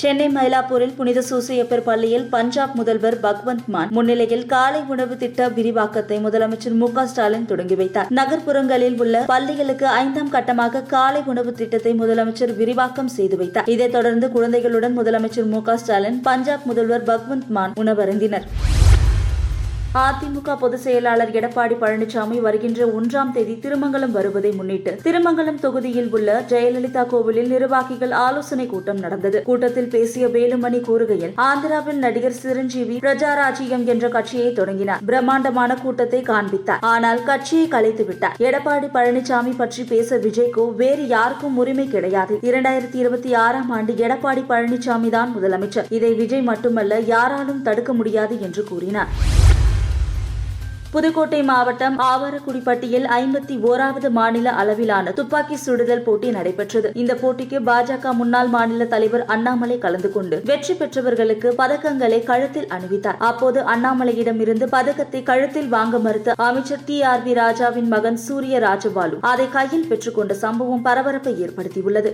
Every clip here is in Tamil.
சென்னை மயிலாப்பூரில் புனித சூசையப்பர் பள்ளியில் பஞ்சாப் முதல்வர் பக்வந்த் மான் முன்னிலையில் காலை உணவு திட்ட விரிவாக்கத்தை முதலமைச்சர் மு ஸ்டாலின் தொடங்கி வைத்தார். நகர்ப்புறங்களில் உள்ள பள்ளிகளுக்கு ஐந்தாம் கட்டமாக காலை உணவு திட்டத்தை முதலமைச்சர் விரிவாக்கம் செய்து வைத்தார். இதைத் தொடர்ந்து குழந்தைகளுடன் முதலமைச்சர் மு ஸ்டாலின் பஞ்சாப் முதல்வர் பக்வந்த் மான் உணவருந்தினர். அதிமுக பொதுச் செயலாளர் எடப்பாடி பழனிசாமி வருகின்ற ஒன்றாம் தேதி திருமங்கலம் வருவதை முன்னிட்டு திருமங்கலம் தொகுதியில் உள்ள ஜெயலலிதா கோவிலில் நிர்வாகிகள் ஆலோசனை கூட்டம் நடந்தது. கூட்டத்தில் பேசிய வேலுமணி கூறுகையில் ஆந்திராவில் நடிகர் சிரஞ்சீவி பிரஜாராஜ்யம் என்ற கட்சியை தொடங்கினார். பிரம்மாண்டமான கூட்டத்தை காண்பித்தார். ஆனால் கட்சியை கலைத்து விட்டார். எடப்பாடி பழனிசாமி பற்றி பேச விஜய்க்கோ வேறு யாருக்கும் உரிமை கிடையாது. இரண்டாயிரத்தி இருபத்தி ஆறாம் ஆண்டு எடப்பாடி பழனிசாமி தான் முதலமைச்சர். இதை விஜய் மட்டுமல்ல யாராலும் தடுக்க முடியாது என்று கூறினார். புதுக்கோட்டை மாவட்டம் ஆவாரக்குடிப்பட்டியில் ஐம்பத்தி ஓராவது மாநில அளவிலான துப்பாக்கி சுடுதல் போட்டி நடைபெற்றது. இந்த போட்டிக்கு பாஜக முன்னாள் மாநில தலைவர் அண்ணாமலை கலந்து கொண்டு வெற்றி பெற்றவர்களுக்கு பதக்கங்களை கழுத்தில் அணிவித்தார். அப்போது அண்ணாமலையிடமிருந்து பதக்கத்தை கழுத்தில் வாங்க மறுத்த அமைச்சர் டி. ஆர். பி ராஜாவின் மகன் சூரிய ராஜபாலு அதை கையில் பெற்றுக்கொண்ட சம்பவம் பரபரப்பை ஏற்படுத்தியுள்ளது.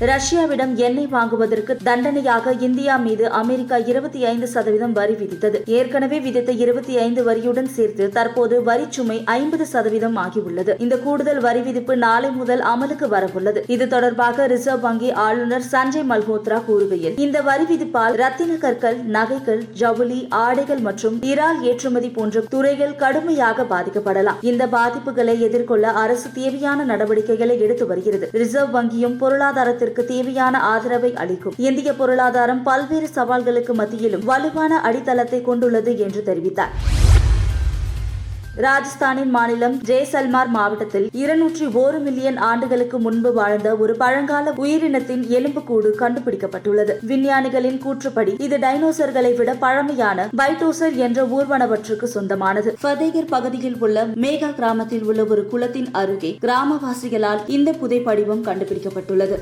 ரஷ்யாவிடம் எண்ணெய் வாங்குவதற்கு தண்டனையாக இந்தியா மீது அமெரிக்கா இருபத்தி ஐந்து சதவீதம் வரி விதித்தது. ஏற்கனவே விதித்த இருபத்தி ஐந்து வரியுடன் சேர்த்து தற்போது வரி சுமை ஐம்பது சதவீதம் ஆகியுள்ளது. இந்த கூடுதல் வரி விதிப்பு நாளை முதல் அமலுக்கு வரவுள்ளது. இது தொடர்பாக ரிசர்வ் வங்கி ஆளுநர் சஞ்சய் மல்ஹோத்ரா கூறுகையில் இந்த வரி விதிப்பால் ரத்தின கற்கள் நகைகள் ஜவுளி ஆடைகள் மற்றும் இறால் ஏற்றுமதி போன்ற துறைகள் கடுமையாக பாதிக்கப்படலாம். இந்த பாதிப்புகளை எதிர்கொள்ள அரசு தேவையான நடவடிக்கைகளை எடுத்து வருகிறது. ரிசர்வ் வங்கியும் பொருளாதாரத்தில் பொருளாதாரத்திற்கு தேவையான ஆதரவை அளிக்கும். இந்திய பொருளாதாரம் பல்வேறு சவால்களுக்கு மத்தியிலும் வலுவான அடித்தளத்தை கொண்டுள்ளது என்று தெரிவித்தார். ராஜஸ்தானின் மாநிலம் ஜெய்சல்மார் மாவட்டத்தில் இருநூற்றி ஒரு மில்லியன் ஆண்டுகளுக்கு முன்பு வாழ்ந்த ஒரு பழங்கால உயிரினத்தின் எலும்புக்கூடு கண்டுபிடிக்கப்பட்டுள்ளது. விஞ்ஞானிகளின் கூற்றுப்படி இது டைனோசர்களை விட பழமையான பைட்டோசர் என்ற ஊர்வனவற்றுக்கு சொந்தமானது. ஃபதேகர் பகுதியில் உள்ள மேகா கிராமத்தில் உள்ள ஒரு குளத்தின் அருகே கிராமவாசிகளால் இந்த புதைப்படிவம் கண்டுபிடிக்கப்பட்டுள்ளது.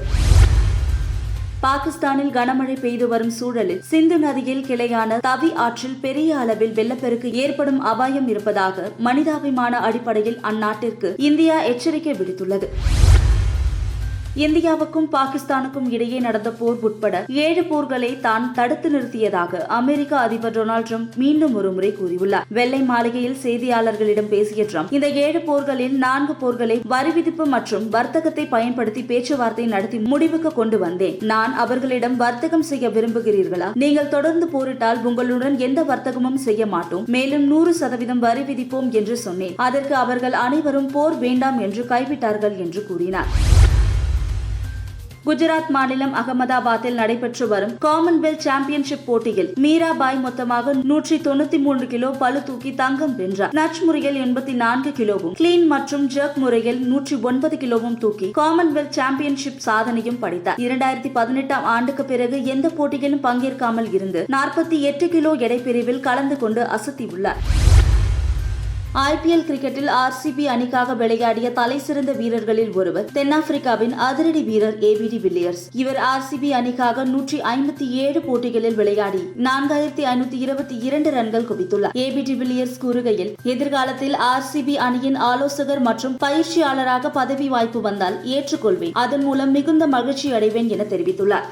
பாகிஸ்தானில் கனமழை பெய்து வரும் சூழலில் சிந்து நதியில் கிளையான தவி ஆற்றில் பெரிய அளவில் வெள்ளப்பெருக்கு ஏற்படும் அபாயம் இருப்பதாக மனிதாபிமான அடிப்படையில் அந்நாட்டிற்கு இந்தியா எச்சரிக்கை விடுத்துள்ளது. இந்தியாவுக்கும் பாகிஸ்தானுக்கும் இடையே நடந்த போர் உட்பட ஏழு போர்களை தான் தடுத்து நிறுத்தியதாக அமெரிக்க அதிபர் டொனால்டு ட்ரம்ப் மீண்டும் ஒருமுறை கூறியுள்ளார். வெள்ளை மாளிகையில் செய்தியாளர்களிடம் பேசிய ட்ரம்ப் இந்த ஏழு போர்களில் நான்கு போர்களை வரி விதிப்பு மற்றும் வர்த்தகத்தை பயன்படுத்தி பேச்சுவார்த்தை நடத்தி முடிவுக்கு கொண்டு வந்தேன். நான் அவர்களிடம் வர்த்தகம் செய்ய விரும்புகிறீர்களா? நீங்கள் தொடர்ந்து போரிட்டால் உங்களுடன் எந்த வர்த்தகமும் செய்ய மாட்டோம். மேலும் நூறு சதவீதம் வரி விதிப்போம் என்று சொன்னேன். அதற்கு அவர்கள் அனைவரும் போர் வேண்டாம் என்று கைவிட்டார்கள் என்று கூறினார். குஜராத் மாநிலம் அகமதாபாத்தில் நடைபெற்று வரும் காமன்வெல்த் சாம்பியன்ஷிப் போட்டியில் மீராபாய் மொத்தமாக நூற்றி தொண்ணூத்தி மூன்று கிலோ பளு தூக்கி தங்கம் வென்றார். நச் முறையில் எண்பத்தி நான்கு கிலோவும் கிளீன் மற்றும் ஜர்க் முறையில் நூற்றி ஒன்பது கிலோவும் தூக்கி காமன்வெல்த் சாம்பியன்ஷிப் சாதனையும் படைத்தார். இரண்டாயிரத்தி பதினெட்டாம் ஆண்டுக்கு பிறகு எந்த போட்டியிலும் பங்கேற்காமல் இருந்து நாற்பத்தி எட்டு கிலோ எடை பிரிவில் கலந்து கொண்டு அசத்தியுள்ளார். ஐபிஎல் கிரிக்கெட்டில் ஆர்சிபி அணிக்காக விளையாடிய தலைசிறந்த வீரர்களில் ஒருவர் தென்னாப்பிரிக்காவின் அதிரடி வீரர் ஏபிடி வில்லியர்ஸ். இவர் ஆர்சிபி அணிக்காக நூற்றி ஐம்பத்தி ஏழு போட்டிகளில் விளையாடி நான்காயிரத்தி ஐநூத்தி இருபத்தி இரண்டு ரன்கள் குவித்துள்ளார். ஏபிடி வில்லியர்ஸ் கூறுகையில் எதிர்காலத்தில் ஆர்சிபி அணியின் ஆலோசகர் மற்றும் பயிற்சியாளராக பதவி வாய்ப்பு வந்தால் ஏற்றுக்கொள்வேன். அதன் மூலம் மிகுந்த மகிழ்ச்சி அடைவேன் என தெரிவித்துள்ளார்.